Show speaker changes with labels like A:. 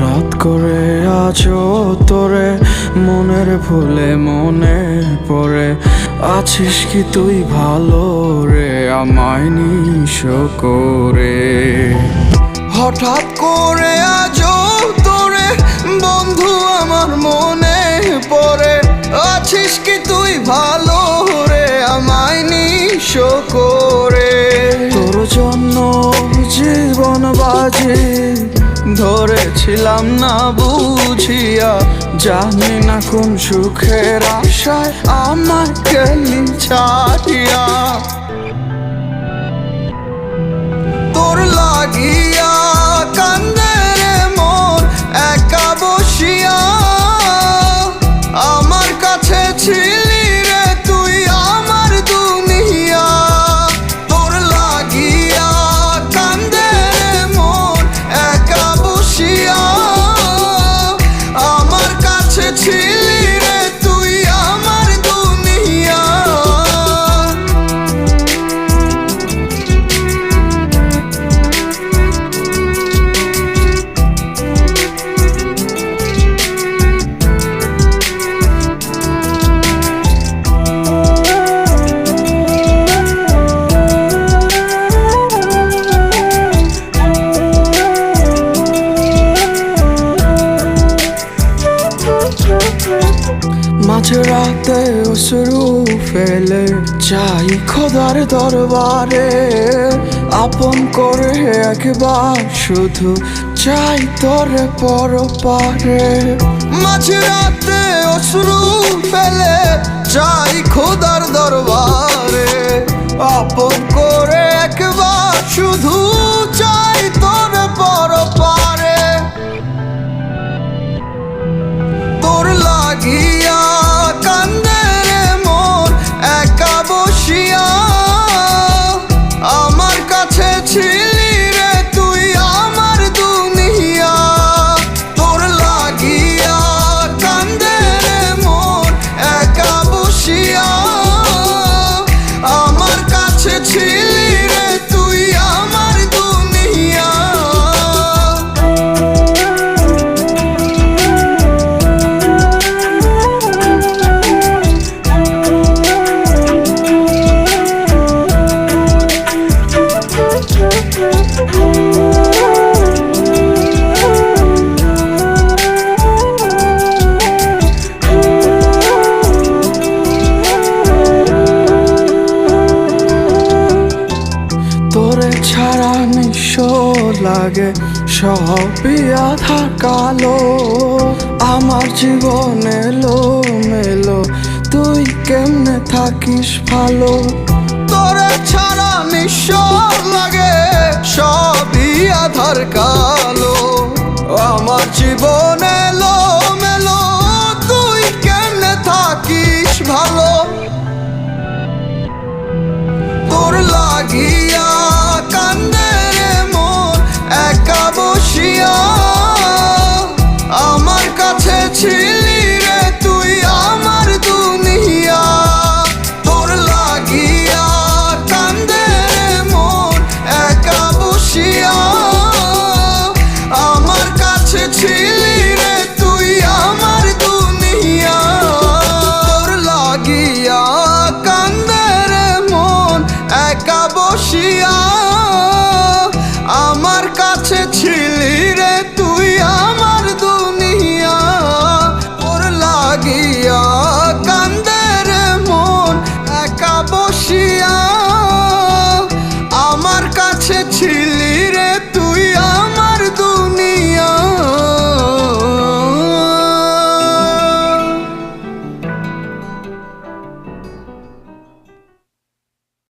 A: হঠাৎ করে আছো তোরে মনের ভুলে মনে পড়ে। আছিস কি তুই ভালো রে, আমায় নিশ করে? হঠাৎ করে আজও তোরে বন্ধু আমার মনে পড়ে। আছিস কি তুই ভালো রে, আমায় নিশ করে? তোর জন্য জীবন বাজে ধরেছিলাম না বুঝিয়া জানি না কোন সুখের আশায় আমাকে ছাড়িয়া। তোর লাগিয়া মাঝরাতে অসরু ফেলে চাই খোদার দরবারে। আপন করে একবার শুধু চাই তোরে পর পারে মাঝরাতে অসরু ফেলে চাই খোদার দরবারে। আপন করে একবার শুধু লাগে সবই আধা কালো আমার জীবন এলো মেলো তুই কেমনে থাকিস ভালো? তোরা ছাড়া নিঃস্ব